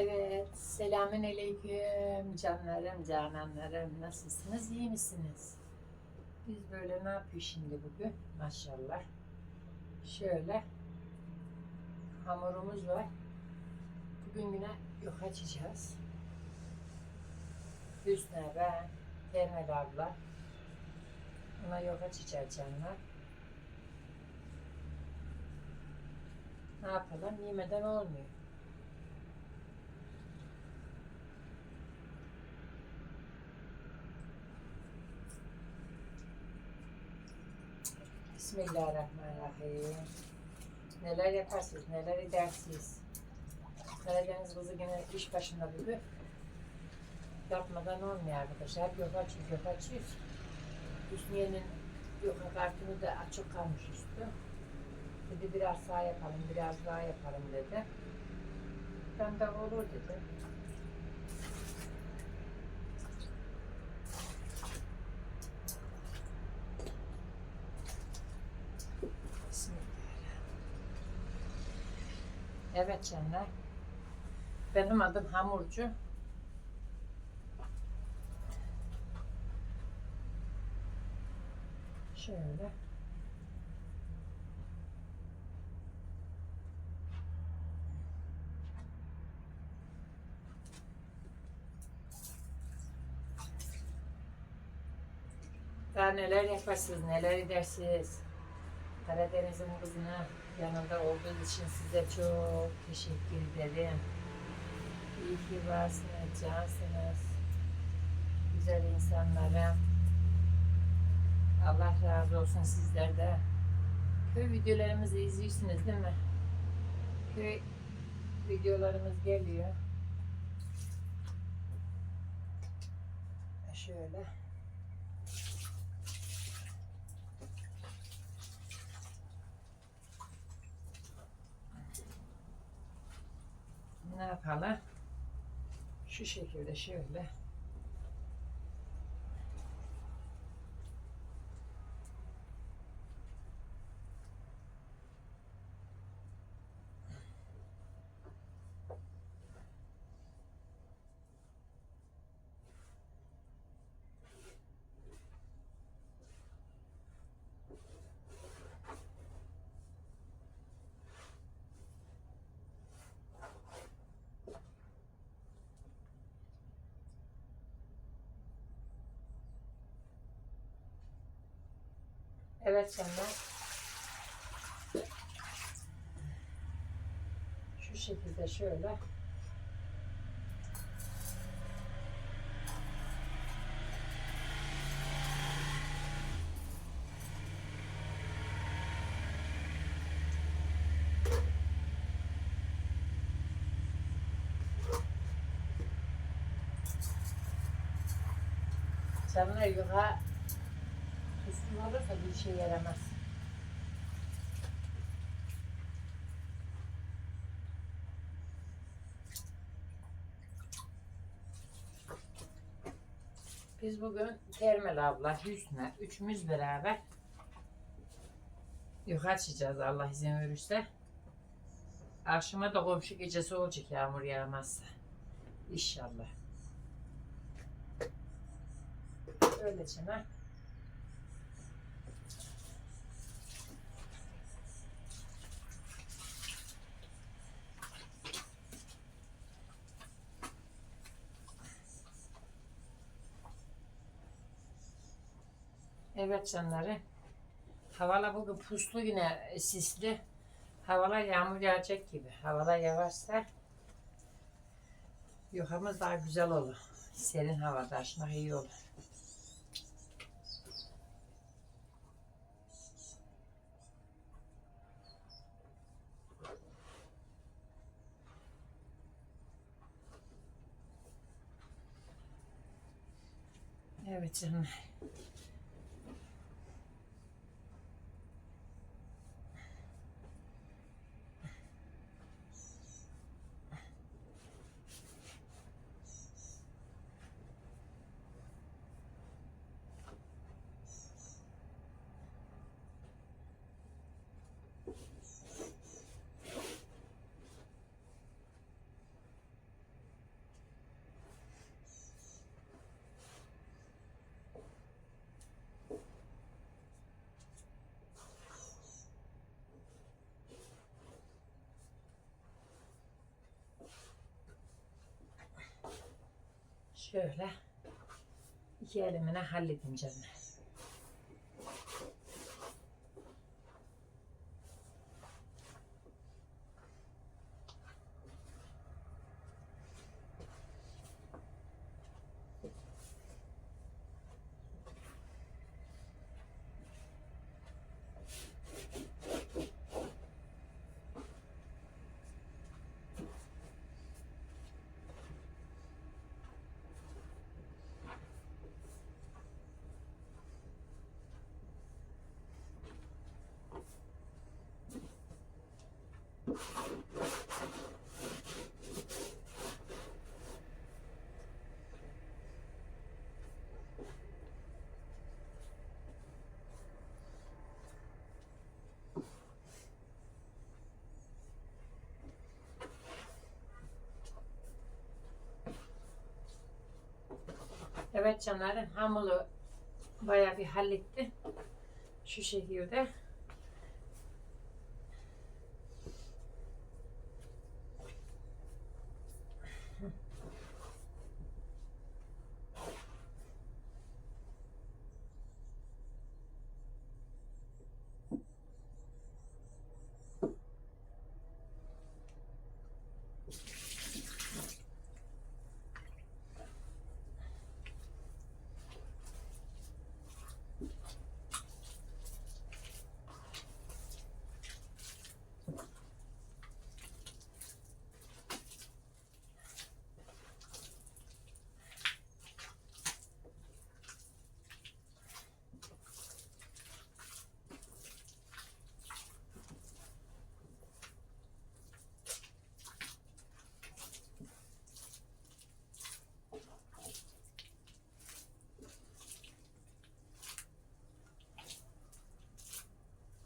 Evet, selamün aleyküm canlarım, cananlarım. Nasılsınız, iyi misiniz? Biz böyle ne yapıyor şimdi bugün? Maşallah. Şöyle hamurumuz var. Bugün yine yok açacağız. Hüsnü ben, Temel abla. Ona yok açacağız canlar. Ne yapalım? Yemeden olmuyor. Bismillahirrahmanirrahim. Neler yaparsınız, neler edersiniz? Karadeniz kızı yine iş başında bugün. Yapmadan olmuyor arkadaşlar. Hep yok açıyoruz, yok açıyoruz. Hüsniye'nin yoka kartını da açık kalmış üstü. Dedi biraz sağ yapalım, biraz daha yapalım dedi. Ben de olur dedi. Bismillahirrahmanirrahim. Evet canlar. Benim adım Hamurcu. Şöyle. Daha neler yaparsınız, neler edersiniz. Karadeniz'in kızına yanında olduğunuz için size çok teşekkür ederim. İyi ki varsınız, cansınız. Güzel insanlarım. Allah razı olsun sizler de. Köy videolarımızı izliyorsunuz değil mi? Köy videolarımız geliyor. Şöyle. Ne yapalım? Şu şekilde şöyle. Evet canlar. Şu şekilde şöyle. Canlar yuha Üstün olursa bir şey yaramaz. Biz bugün Termel abla, Hüsnü, üçümüz beraber yukarı açacağız Allah izin verirse. Akşama da komşu gecesi olacak yağmur yağmazsa. İnşallah. Öylece ha. Evet canları. Havalar bugün puslu yine sisli. Havalar yağmur yağacak gibi. Havalar yavaşsa yuhamız daha güzel olur. Serin havada açmak iyi olur. Evet canım. Şöyle iki elimine halledeyim Evet canlarım hamuru bayağı bir halletti. Şu şekilde.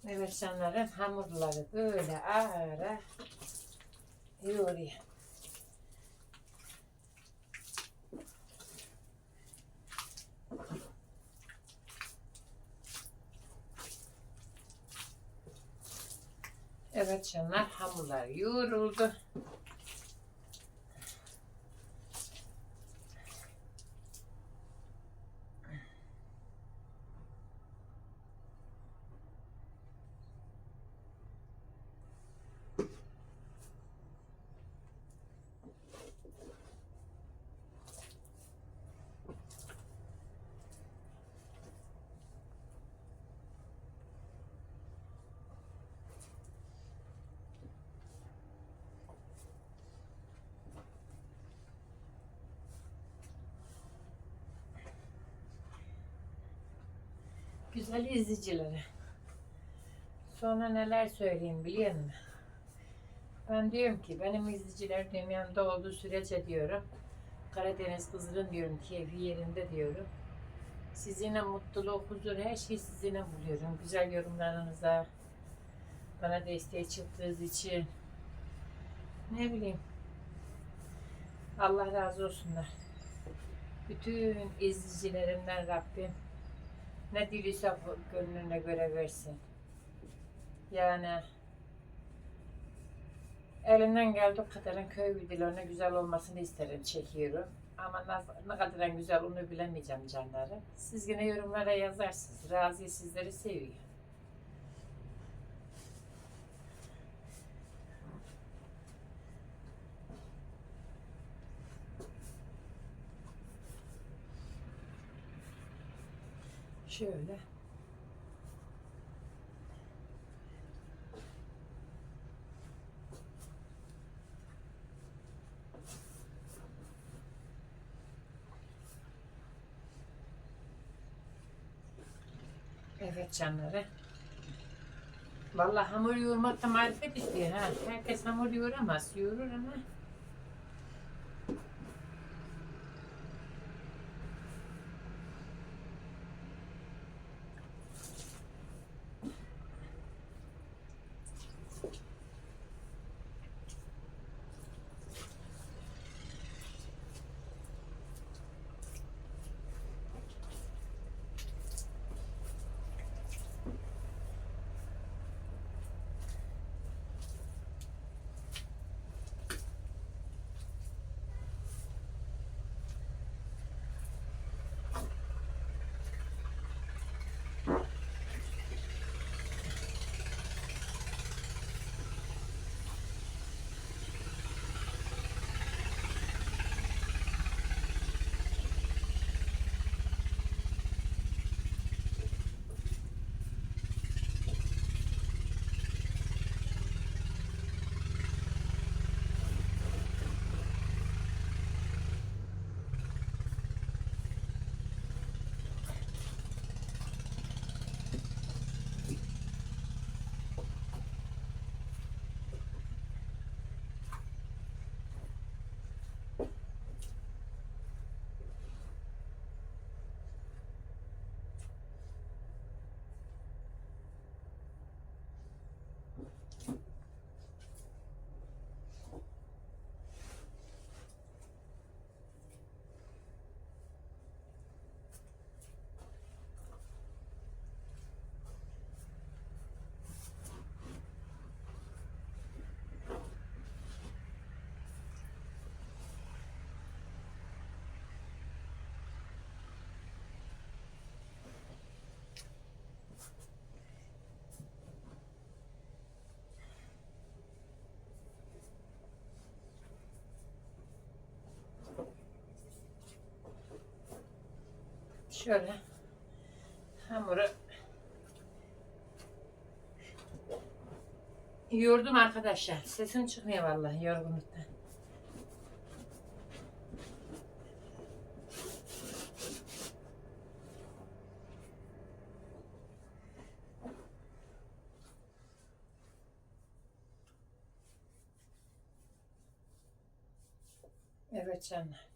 Evet canlarım hamurları böyle ara yoğuruyor. Evet canlar hamurlar yoğruldu. Güzel izleyicilere. Sonra neler söyleyeyim biliyor musun? Ben diyorum ki benim izleyiciler benim yanımda olduğu sürece diyorum. Karadeniz kızının diyorum keyfi yerinde diyorum. Sizinle mutluluk, huzur, her şeyi sizinle buluyorum. Güzel yorumlarınıza, bana desteği çıktığınız için. Ne bileyim. Allah razı olsunlar. Bütün izleyicilerimden Rabbim ne diliyse gönlüne göre versin. Yani elimden geldiği kadarın köy videolarına güzel olmasını isterim, çekiyorum. Ama ne, kadar güzel onu bilemeyeceğim canları. Siz yine yorumlara yazarsınız. Razi sizleri seviyor. Şöyle. Evet canları. Vallahi hamur yoğurmak da marifet istiyor ha. Herkes hamur yoğuramaz. Yoğurur ama. Şöyle hamuru yoğurdum arkadaşlar. Sesim çıkmıyor vallahi yorgunluktan. Evet canlar.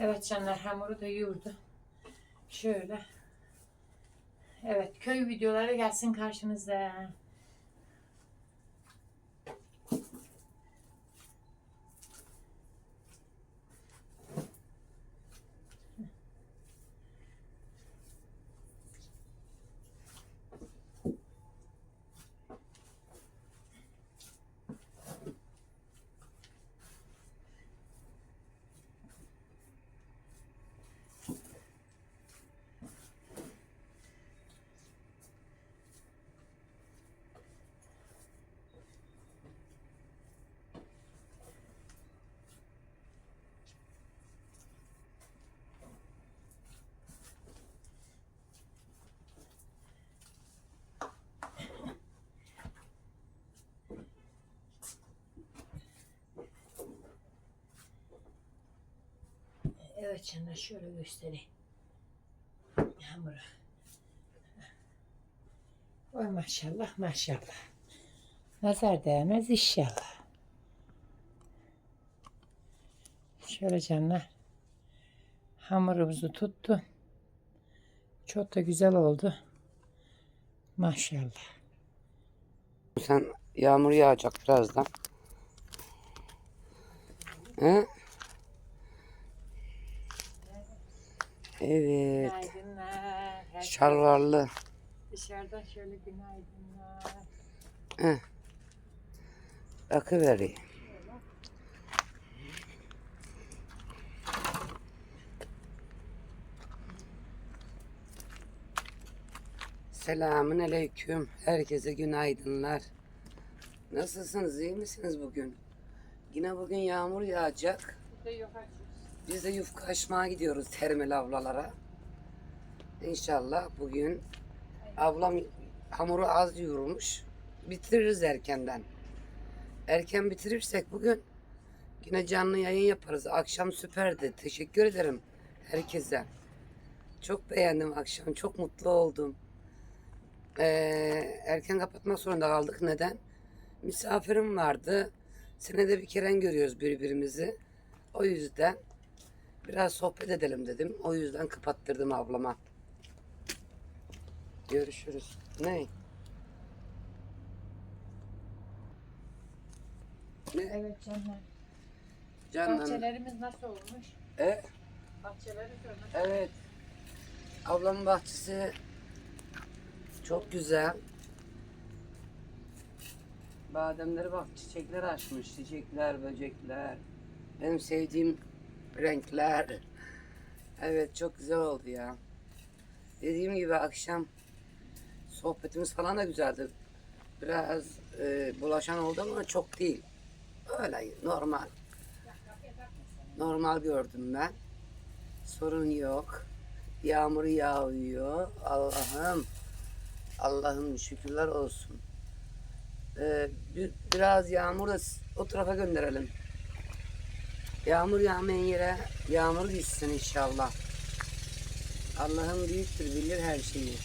Evet canlar hamuru da yoğurdu. Şöyle. Evet köy videoları gelsin karşınıza. Evet canlar şöyle göstereyim. Hamuru. Oy maşallah maşallah. Nazar değmez inşallah. Şöyle canlar. Hamurumuzu tuttu. Çok da güzel oldu. Maşallah. Sen yağmur yağacak birazdan. He? Evet. Günaydınlar. Herkese Şarvarlı. Dışarıdan şöyle günaydınlar. He. Akıveri. Selamün aleyküm. Herkese günaydınlar. Nasılsınız? iyi misiniz bugün? Yine bugün yağmur yağacak. Bir de yok açıyoruz. Biz de yufka açmaya gidiyoruz termal ablalara. İnşallah bugün ablam hamuru az yoğurmuş. Bitiririz erkenden. Erken bitirirsek bugün yine canlı yayın yaparız. Akşam süperdi. Teşekkür ederim herkese. Çok beğendim akşam. Çok mutlu oldum. Ee, erken kapatmak zorunda kaldık. Neden? Misafirim vardı. Senede bir kere görüyoruz birbirimizi. O yüzden biraz sohbet edelim dedim. O yüzden kapattırdım ablama. Görüşürüz. Ne? Ne? Evet canım. Canım. Bahçelerimiz nasıl olmuş? E, Bahçeleri sormuş. evet. Ablamın bahçesi çok güzel. Bademleri bak çiçekler açmış. Çiçekler, böcekler. Benim sevdiğim renkler. Evet çok güzel oldu ya. Dediğim gibi akşam sohbetimiz falan da güzeldi. Biraz e, bulaşan oldu ama çok değil. Öyle normal. Normal gördüm ben. Sorun yok. Yağmur yağıyor. Allah'ım. Allah'ım şükürler olsun. Ee, bir- biraz yağmur da o tarafa gönderelim. Yağmur yağmayan yere yağmur gitsin inşallah. Allah'ım büyüktür, bilir her şeyi.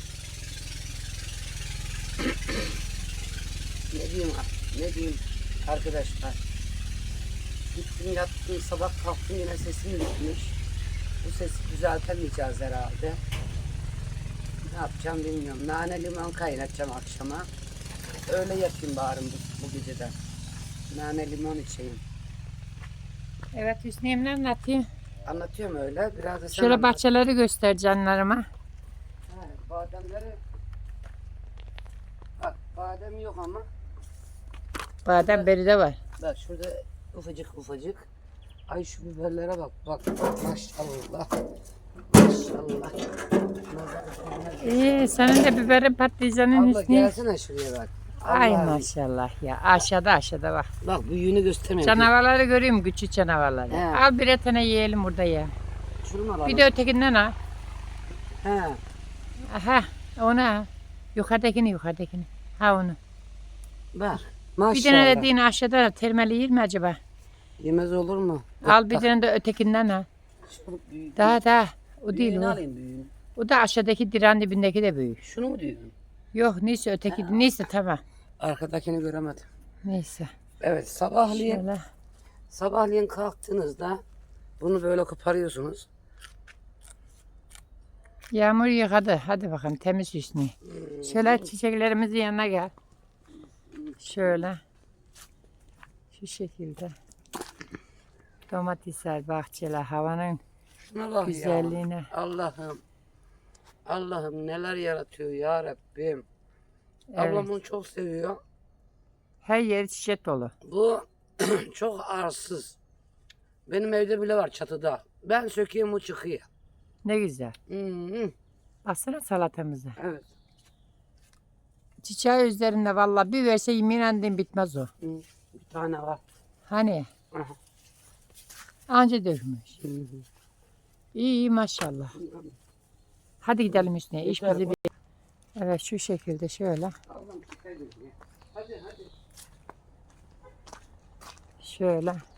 ne diyeyim, ne diyeyim arkadaşlar. Gittim yattım sabah kalktım yine sesim gitmiş. Bu sesi düzeltemeyeceğiz herhalde. Ne yapacağım bilmiyorum. Nane limon kaynatacağım akşama. Öyle yapayım bari bu, bu geceden. Nane limon içeyim. Evet Hüsnü'yüm ne anlatayım? Anlatıyorum öyle. Biraz da sen Şöyle anlat. bahçeleri göster canlarıma. Ha, bademleri bak badem yok ama Badem beri de var. bak şurada ufacık ufacık ay şu biberlere bak bak maşallah maşallah Nazar. İyi senin de biberin patlıcanın abla Hüsnü. gelsene şuraya bak Ay Allah- maşallah ya. Aşağıda aşağıda bak. bak büyüğünü göstermeyin Canavarları görüyorum küçük canavarları. He. Al bir tane yiyelim burada ya. şunu mu alalım Bir de ötekinden al. He, Aha onu al. Yukarıdakini yukarıdakini. Ha onu. bak Bir maşallah tane dediğin aşağıda termeli yer mi acaba? yemez olur mu Al bir tane de ötekinden al. şunu büyük- Daha daha. O değil büyüğünü o. alayım büyüğünü O da aşağıdaki diren dibindeki de büyük. şunu mu diyorsun Yok neyse öteki neyse tamam. arkadakini göremedim Neyse. evet sabahleyin Şöyle. Sabahleyin kalktığınızda bunu böyle koparıyorsunuz. Yağmur yıkadı. Hadi bakalım temiz Hüsnü. Şöyle çiçeklerimizin yanına gel. Şöyle. Şu şekilde. Domatesler, bahçeler, havanın Şuna bak ya. güzelliğine. Allah'ım. Allah'ım neler yaratıyor ya Rabbim. Evet. Ablam bunu çok seviyor. Her yeri çiçek dolu. Bu çok arsız. Benim evde bile var çatıda. Ben sökeyim o çıkıyor. Ne güzel. Hmm, Baksana salatamıza. evet. Çiçeği üzerinde vallahi bir verse yemin bitmez o. Hmm, Bir tane var. Hani Aha. anca dökmüş. Hı hı. İyi iyi maşallah. Hadi gidelim üstüne. İş bizi bir... Evet şu şekilde şöyle. Şöyle.